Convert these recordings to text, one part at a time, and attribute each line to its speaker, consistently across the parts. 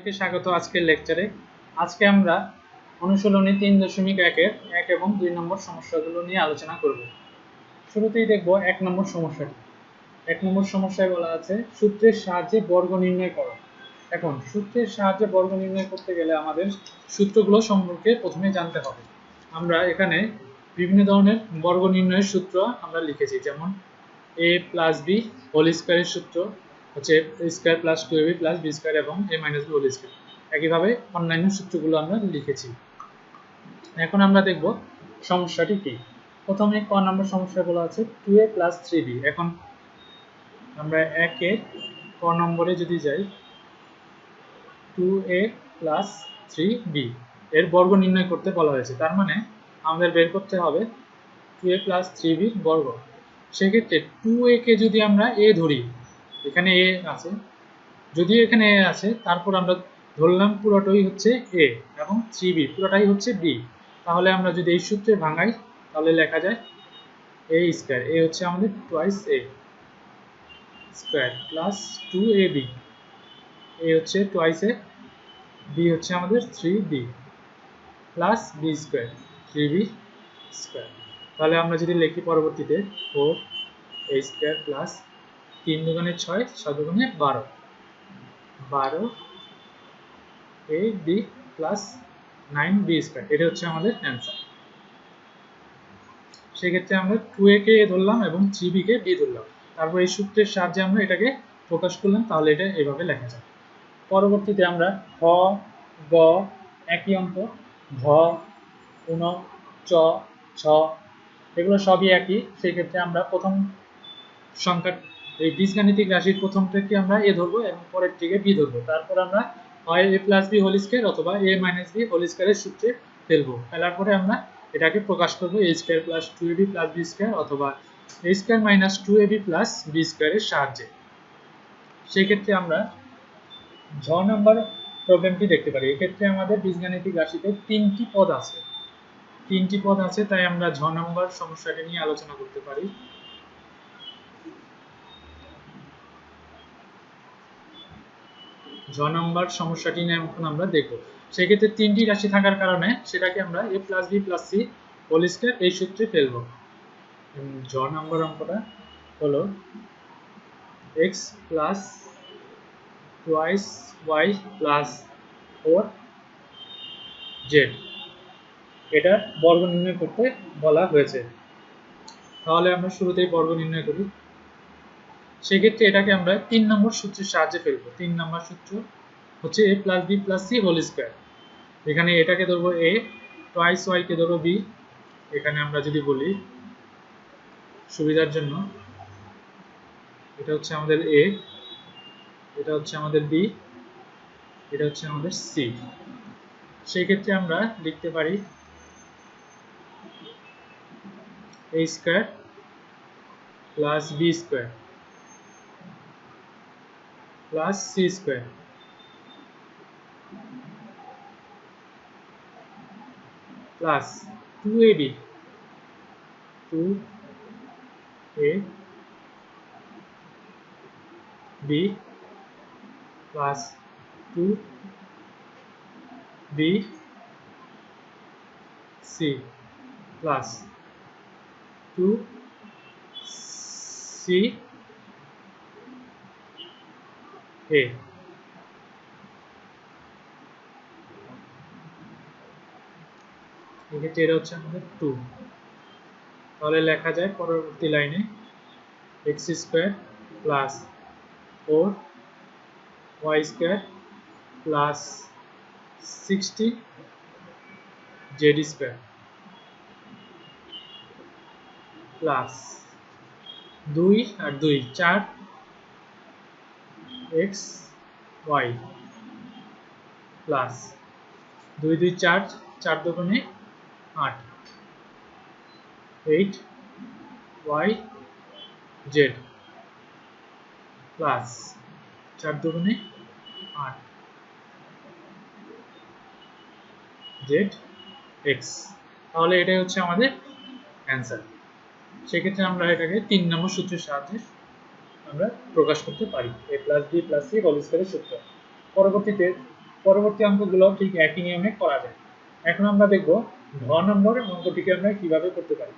Speaker 1: সবাইকে স্বাগত আজকের লেকচারে আজকে আমরা অনুশীলনী তিন দশমিক একের এক এবং দুই নম্বর সমস্যাগুলো নিয়ে আলোচনা করব। শুরুতেই দেখব এক নম্বর সমস্যাটি। এক নম্বর সমস্যায় বলা আছে, সূত্রের সাহায্যে বর্গ নির্ণয় করো। এখন, সূত্রের সাহায্যে বর্গ নির্ণয় করতে গেলে আমাদের সূত্রগুলো সম্পর্কে প্রথমে জানতে হবে। আমরা এখানে বিভিন্ন ধরনের বর্গ নির্ণয়ের সূত্র আমরা লিখেছি, যেমন এ প্লাস বি হোল স্কোয়ারের সূত্র হচ্ছে square plus two AB plus B square এবং A minus B whole square একইভাবে অন্যান্য সূত্রগুলো আমরা লিখেছি। এখন আমরা দেখব সমস্যাটি কি। প্রথমে ক নম্বর সমস্যা বলা আছে two A plus three B এখন আমরা একে ক নম্বরে যদি যাই two A plus three B এর বর্গ নির্ণয় করতে বলা হয়েছে। তার মানে আমাদের বের করতে হবে টু এ প্লাস থ্রি বির বর্গ। সেক্ষেত্রে টু এ কে যদি আমরা এ ধরি এখানে এ আছে। যদি এখানে এ আছে, তারপর আমরা ধরলাম পুরোটাই হচ্ছে এ এবং থ্রি বি, পুরোটাই হচ্ছে বি। তাহলে আমরা যদি এই সূত্রে ভাঙাই, তাহলে লেখা যায় এ স্কোয়ার, এ হচ্ছে আমাদের twice A square plus two A B A হচ্ছে টোয়াইস এ বি হচ্ছে আমাদের three B plus B square three B square তাহলে আমরা যদি লিখি পরবর্তীতে ফোর এ স্কোয়ার প্লাস তিন দুগুণে ছয় ছয় দুগুণে বারো। বারো A B plus nine B square এটা হচ্ছে আমাদের অ্যান্সার সেক্ষেত্রে আমরা টু এ কে ধরলাম এবং থ্রি বি কে বি ধরলাম। তারপর এই সূত্রের সাহায্যে আমরা এটাকে প্রকাশ করলাম, তাহলে এটা এভাবে লেখা যায় পরবর্তীতে আমরা হ গ, একই অঙ্ক ধ উন, চ, ছ, এগুলো সবই একই। সেই ক্ষেত্রে আমরা প্রথম সংখ্যা এই বীজগাণিতিক রাশির প্রথমটাকে আমরা এ ধরবো এবং পরের থেকে বি ধরবো। তারপর আমরা হয় A plus B whole square অথবা এ মাইনাস বি হোল স্কোয়ারের সূত্রে ফেলব। ফেলার পরে আমরা এটাকে প্রকাশ করব A square plus two A B plus B square অথবা A square minus two A B plus B স্কোয়ারের সাহায্যে। সেই ক্ষেত্রে আমরা ঝ নাম্বার প্রবলেমটি দেখতে পারি। এক্ষেত্রে আমাদের বীজগাণিতিক রাশিতে তিনটি পদ আছে। তিনটি পদ আছে, তাই আমরা ঝ নম্বর সমস্যাটি নিয়ে আলোচনা করতে পারি। ঝ নম্বর সমস্যাটি নিয়ে এখন আমরা দেখব। সেক্ষেত্রে তিনটি রাশি থাকার কারণে সেটাকে আমরা A plus B plus C whole square এই সূত্রে ফেলব। ঝ নম্বর অঙ্কটা হলো X plus twice Y plus four Z এটা বর্গ নির্ণয় করতে বলা হয়েছে। তাহলে আমরা শুরুতেই বর্গ নির্ণয় করি। সেক্ষেত্রে এটাকে আমরা তিন নম্বর সূত্রের সাহায্যে ফেলব। তিন নম্বর সূত্র হচ্ছে A plus B plus C whole square এখানে এটাকে ধরবো এ টোয়াইস ওয়াই কে ধরবো বি এখানে আমরা যদি বলি সুবিধার জন্য, এটা হচ্ছে আমাদের এ এটা হচ্ছে আমাদের বি এটা হচ্ছে আমাদের সি সেই ক্ষেত্রে আমরা লিখতে পারি a square plus B square plus c square. Plus 2ab 2a b. plus 2b c plus 2 C A এক্ষেত্রে এটা হচ্ছে আমাদের টু তাহলে লেখা যায় পরবর্তী লাইনে X square plus four Y square plus sixty Z square plus দুই আর দুই, চার এক্স ওয়াই প্লাস দুই দুই চার চার দোকানে আট। এইট ওয়াই জেড প্লাস চার দোকানে আট। জেড এক্স তাহলে এটাই হচ্ছে আমাদের অ্যান্সার সেক্ষেত্রে আমরা এটাকে তিন নম্বর সূত্রের সাহায্যে আমরা প্রকাশ করতে পারি। A plus B plus C whole স্কয়ারের সূত্র। পরবর্তীতে, পরবর্তী অঙ্কগুলো ঠিক একই নিয়মে করা যায়। এখন আমরা দেখব ঘ নম্বর অঙ্কটিকে আমরা কীভাবে করতে পারি।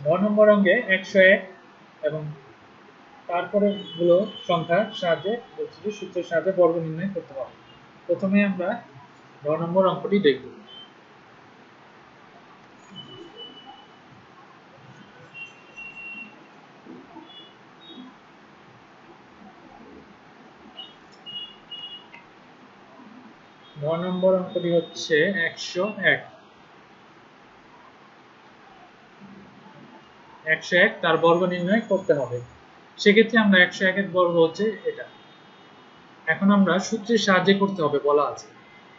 Speaker 1: ঘ নম্বর অঙ্কে একশো এক এবং তারপরে গুলো সংখ্যার সাহায্যে সূত্রের সাহায্যে বর্গ নির্ণয় করতে হবে। প্রথমে আমরা ঘ নম্বর অঙ্কটি দেখব। ঘ নম্বর অঙ্কটি হচ্ছে একশো এক। একশো এক, তার বর্গ নির্ণয় করতে হবে। সেক্ষেত্রে আমরা একশো একের বর্গ হচ্ছে এটা। এখন আমরা সূত্রের সাহায্যে করতে হবে, বলা আছে।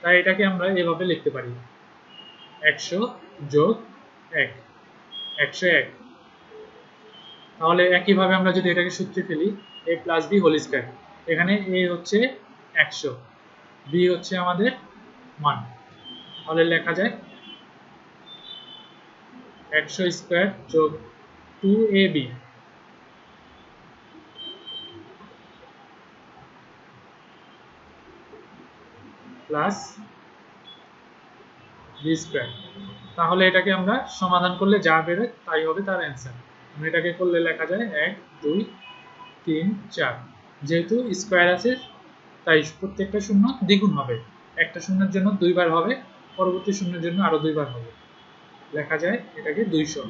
Speaker 1: তাই এটাকে আমরা এভাবে লিখতে পারি। একশো যোগ এক, একশো এক। তাহলে একইভাবে আমরা যদি এটাকে সূত্রে ফেলি, A plus B whole square. এখানে এ হচ্ছে একশো। বি হচ্ছে আমাদের মান। তাহলে লেখা যায় একশো স্কোয়ার যোগ two A B plus B square. তাহলে এটাকে আমরা সমাধান করলে যা বেরো তাই হবে তার অ্যান্সার। এটাকে করলে লেখা যায় এক, দুই, তিন, চার। যেহেতু স্কোয়ার আছে তাই প্রত্যেকটা শূন্য দ্বিগুণ হবে। একটা শূন্যের জন্য দুইবার হবে, পরবর্তী শূন্যের জন্য আরও দুইবার হবে। লেখা যায় এটাকে দুইশো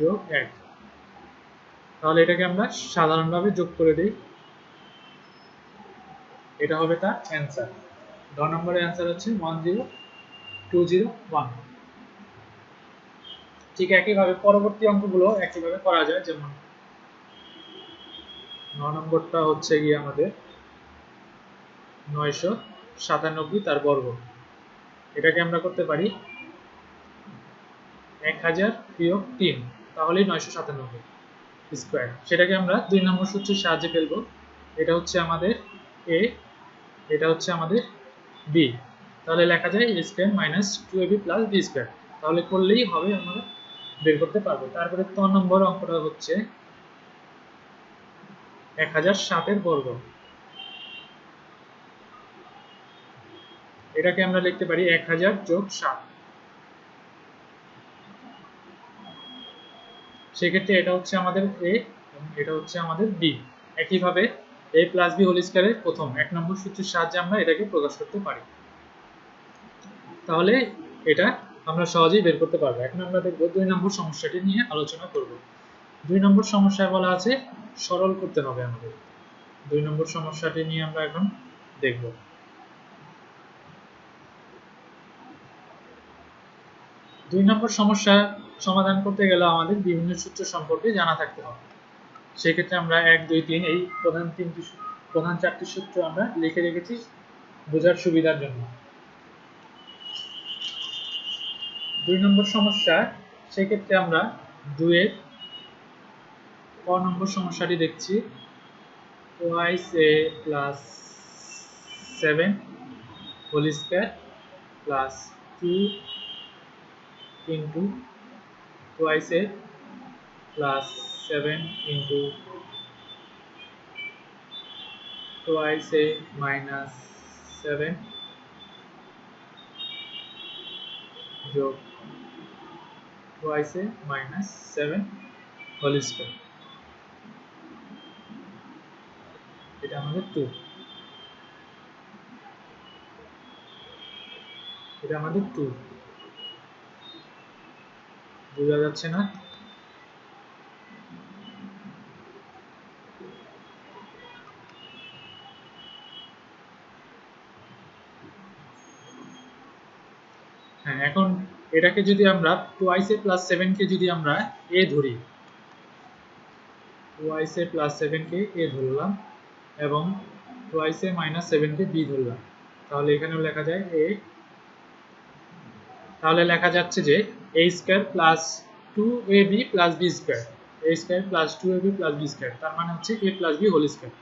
Speaker 1: যোগ এক। তাহলে এটাকে আমরা সাধারণভাবে যোগ করে দিই। এটা হবে তার অ্যান্সার দ নম্বরের অ্যান্সার হচ্ছে one zero two zero one ঠিক একইভাবে পরবর্তী অঙ্কগুলো একইভাবে করা যায়, যেমন ন নম্বরটা হচ্ছে গিয়ে আমাদের নয়শো সাতানব্বই, তার বর্গ। এটাকে আমরা করতে পারি এক হাজার বিয়োগ তিন, তাহলেই নয়শো সাতানব্বই স্কোয়ার সেটাকে আমরা দুই নম্বর সূত্রের সাহায্যে ফেলব। এটা হচ্ছে আমাদের এ এটা হচ্ছে আমাদের বি তাহলে লেখা যায় A square minus two A B plus B square তাহলে করলেই হবে আমরা বের করতে পারব। তারপরে ত নম্বর অঙ্কটা হচ্ছে এক হাজার সাতের বর্গ। এটাকে আমরা লিখতে পারি এক হাজার যোগ সাত। সেক্ষেত্রে এটা হচ্ছে আমাদের এ এটা হচ্ছে আমাদের বি। একইভাবে এ প্লাস বি প্রথম, এক নম্বর সূত্রের সাহায্যে আমরা এটাকে প্রকাশ করতে পারি। তাহলে এটা আমরা সহজেই বের করতে পারব। এখন আমরা দেখব দুই নম্বর সমস্যাটি নিয়ে আলোচনা করব। দুই নম্বর সমস্যায় বলা আছে, সরল করতে হবে আমাদের। দুই নম্বর সমস্যাটি নিয়ে আমরা এখন দেখব। দুই নম্বর সমস্যা সমাধান করতে গেলে আমাদের বিভিন্ন সূত্র সম্পর্কে জানা থাকতে হবে। সেক্ষেত্রে আমরা এক, দুই, তিন, এই প্রধান তিনটি প্রধান চারটি সূত্র আমরা লিখে রেখেছি বোঝার সুবিধার জন্য। দুই নম্বর সমস্যা, সেক্ষেত্রে আমরা দুয়ের নম্বর সমস্যাটি দেখছি। Twice A plus seven whole square plus two into twice A plus seven into twice A minus seven যোগ twice a minus 7 whole square আমাদের এটা আমাদের 2 বোঝা যাচ্ছে না? হ্যাঁ এখন এটাকে যদি আমরা টোয়াইস এ প্লাস সেভেন কে যদি আমরা এ ধরি টোয়াইস এ প্লাস সেভেন কে এ ধরলাম এবং টোয়াইস এ মাইনাস সেভেন কে বি ধরলাম। তাহলে এখানেও লেখা যায় এ তাহলে লেখা যাচ্ছে যে A square plus two A B plus B square A square plus two A B plus B square তার মানে হচ্ছে A plus B whole square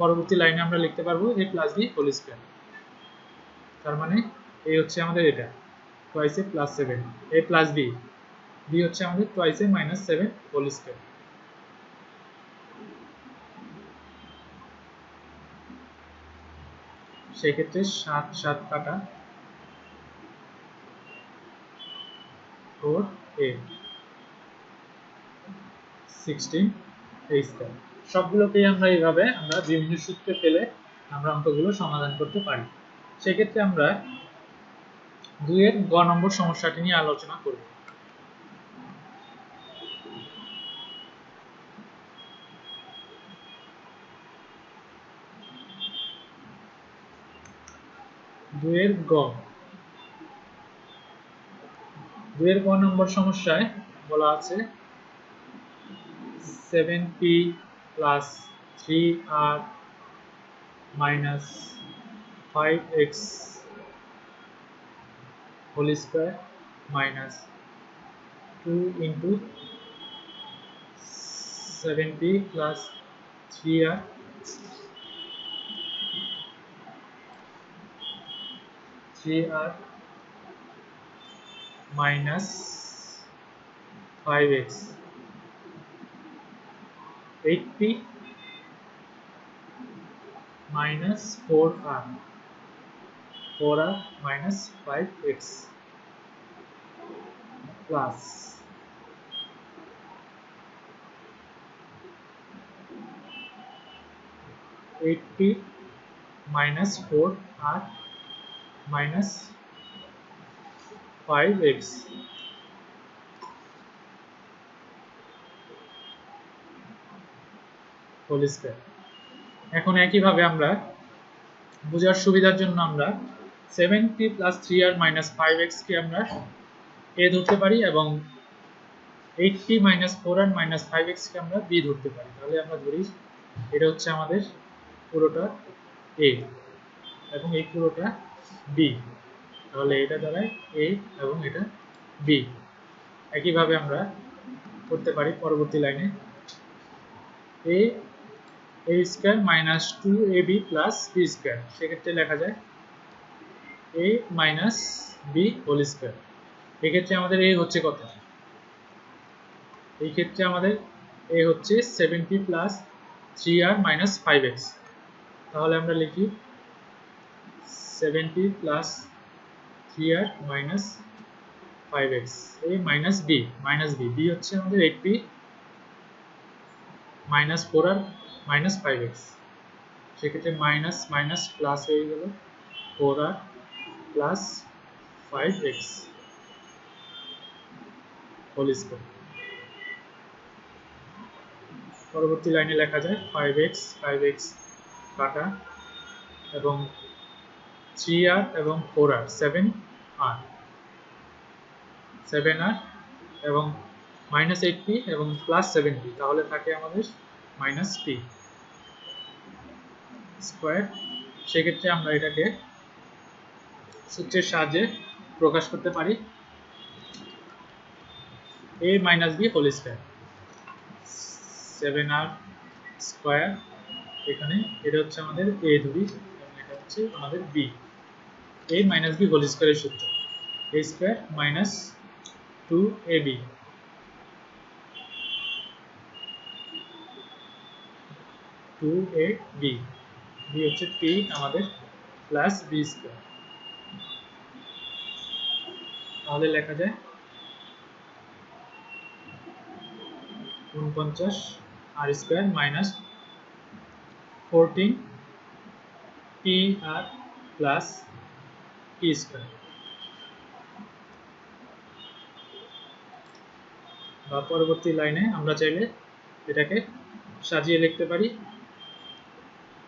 Speaker 1: পরবর্তী লাইনে আমরা লিখতে পারব A plus B whole square তার মানে এই হচ্ছে আমাদের এটা। a plus 7 a plus B b হচ্ছে আমাদের twice মাইনাস সেভেন 7 whole সেক্ষেত্রে সাত সাত কাটা ফোর এ সিক্সটিন এই স্কোয়ার সবগুলোকেই আমরা এইভাবে আমরা বিভিন্ন সূত্রে ফেলে আমরা অঙ্কগুলো সমাধান করতে পারি। সেক্ষেত্রে আমরা দুইয়ের গ নম্বর সমস্যাটি নিয়ে আলোচনা করব। দুইয়ের গ। দুইয়ের গ নম্বর সমস্যায় বলা আছে seven P plus three R minus five X whole square minus two into seven P plus three R three R minus 5x 8p minus 4r 4r minus 5x plus eight p minus four r minus 5x whole square এখন একইভাবে আমরা বোঝার সুবিধার জন্য আমরা 7p plus 3r minus 5x কে আমরা a ধরতে পারি এবং 8p minus 4r minus 5x কে আমরা b ধরতে পারি। তাহলে আমরা ধরি এটা হচ্ছে আমাদের পুরোটা a এবং এই পুরোটা b তাহলে এটা দাঁড়ায় এ এবং এটা বি একইভাবে আমরা করতে পারি পরবর্তী লাইনে। A A square minus two A B plus B square সেক্ষেত্রে লেখা যায় A minus B whole square এক্ষেত্রে আমাদের এ হচ্ছে কত? এই ক্ষেত্রে আমাদের এ হচ্ছে seventy plus three R minus five X তাহলে আমরা লিখি seventy plus 3r minus 5x a minus b minus b. B হচ্ছে আমাদের 8p minus 4r minus 5x সেক্ষেত্রে মাইনাস মাইনাস প্লাস হয়ে গেল 4r plus 5x whole square পরবর্তী লাইনে লেখা যায় 5x 5x কাটা এবং 3r এবং 4r 7r 7r এবং মাইনাস এইট পি এবং প্লাস সেভেন পি, তাহলে থাকে আমাদের মাইনাস পি স্কোয়ার। সেক্ষেত্রে আমরা এটাকে সূত্রের সাহায্যে প্রকাশ করতে পারি A minus B whole square seven R square এখানে এটা হচ্ছে আমাদের এ ধরি, এবং এটা হচ্ছে আমাদের B minus b whole square এর সূত্র a square minus 2ab two A B B হচ্ছে পি আমাদের প্লাস বি স্কোয়ার তাহলে লেখা যায় উনপঞ্চাশ R square minus fourteen P R plus P square বা পরবর্তী লাইনে আমরা চাইলে এটাকে সাজিয়ে লিখতে পারি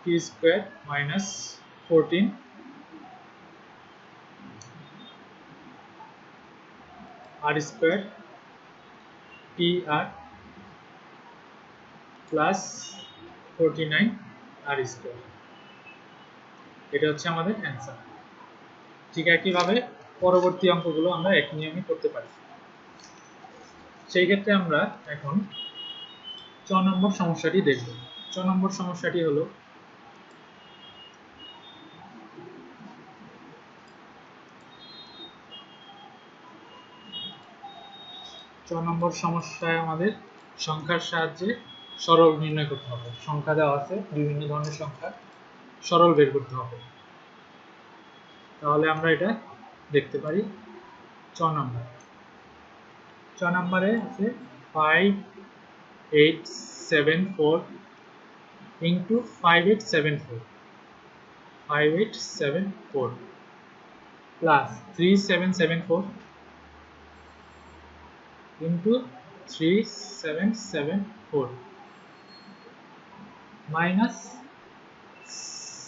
Speaker 1: P square minus fourteen R square P R plus forty nine R square এটা হচ্ছে আমাদের অ্যান্সার ঠিক একইভাবে পরবর্তী অঙ্কগুলো আমরা এক নিয়মে করতে পারি। সেই ক্ষেত্রে আমরা এখন চ নম্বর সমস্যাটি দেখব। চ নম্বর সমস্যাটি হলো চ নম্বর সমস্যায় আমাদের সংখ্যার সাহায্যে সরল নির্ণয় করতে হবে। সংখ্যা দেওয়া আছে, বিভিন্ন ধরনের সংখ্যা সরল বের করতে হবে। তাহলে আমরা এটা দেখতে পারি ছ নাম্বার। ছ নাম্বারে আছে five eight seven four into five eight seven four five eight seven four plus three seven seven four into three seven seven four minus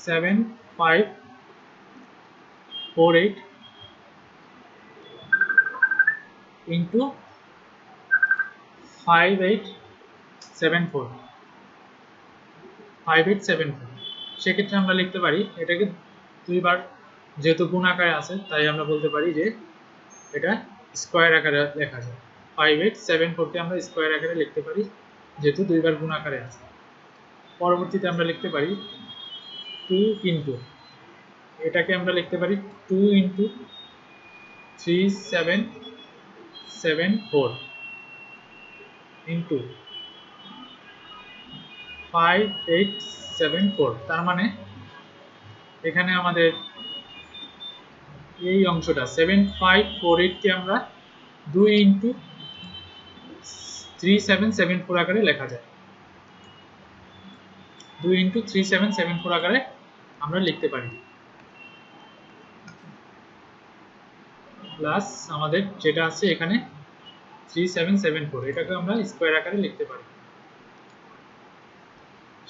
Speaker 1: seven five four eight into five eight seven four five eight seven four সেক্ষেত্রে আমরা লিখতে পারি, এটাকে দুইবার যেহেতু গুণ আকারে আছে, তাই আমরা বলতে পারি যে এটা স্কোয়ার আকারে লেখা যায়। ফাইভ এইট সেভেন ফোরকে আমরা স্কোয়ার আকারে লিখতে পারি, যেহেতু দুইবার গুণ আকারে আছে। পরবর্তীতে আমরা লিখতে পারি টু ইন্টু এটাকে আমরা লিখতে পারি two into three seven seven four into five eight seven four তার মানে এখানে আমাদের এই অংশটা সেভেন ফাইভ ফোর এইটকে আমরা দুই into three seven seven four আকারে লেখা যায়। দুই into three seven seven four আকারে আমরা লিখতে পারি। প্লাস আমাদের যেটা আছে এখানে থ্রি সেভেন সেভেন ফোর এটাকে আমরা স্কোয়ার আকারে লিখতে পারি।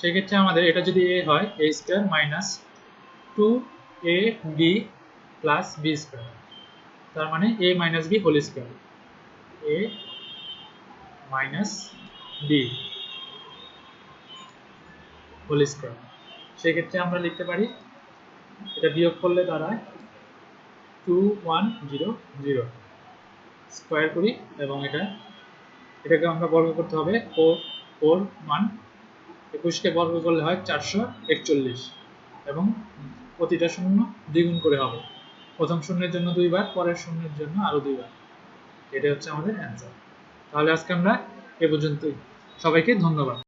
Speaker 1: সেক্ষেত্রে আমাদের এটা যদি এ হয় A square minus two A B plus B square তার মানে A minus B whole square A minus B whole square সেক্ষেত্রে আমরা লিখতে পারি, এটা বিয়োগ করলে দাঁড়ায় two one zero zero square করি এবং এটা, এটাকে আমরা বর্গ করতে হবে ফোর ফোর ওয়ান একুশকে বর্গ করলে হয় চারশো একচল্লিশ এবং প্রতিটা শূন্য দ্বিগুণ করে হবে। প্রথম শূন্যের জন্য দুইবার, পরের শূন্যের জন্য আরও দুইবার। এটা হচ্ছে আমাদের অ্যান্সার তাহলে আজকে আমরা এ পর্যন্তই। সবাইকে ধন্যবাদ।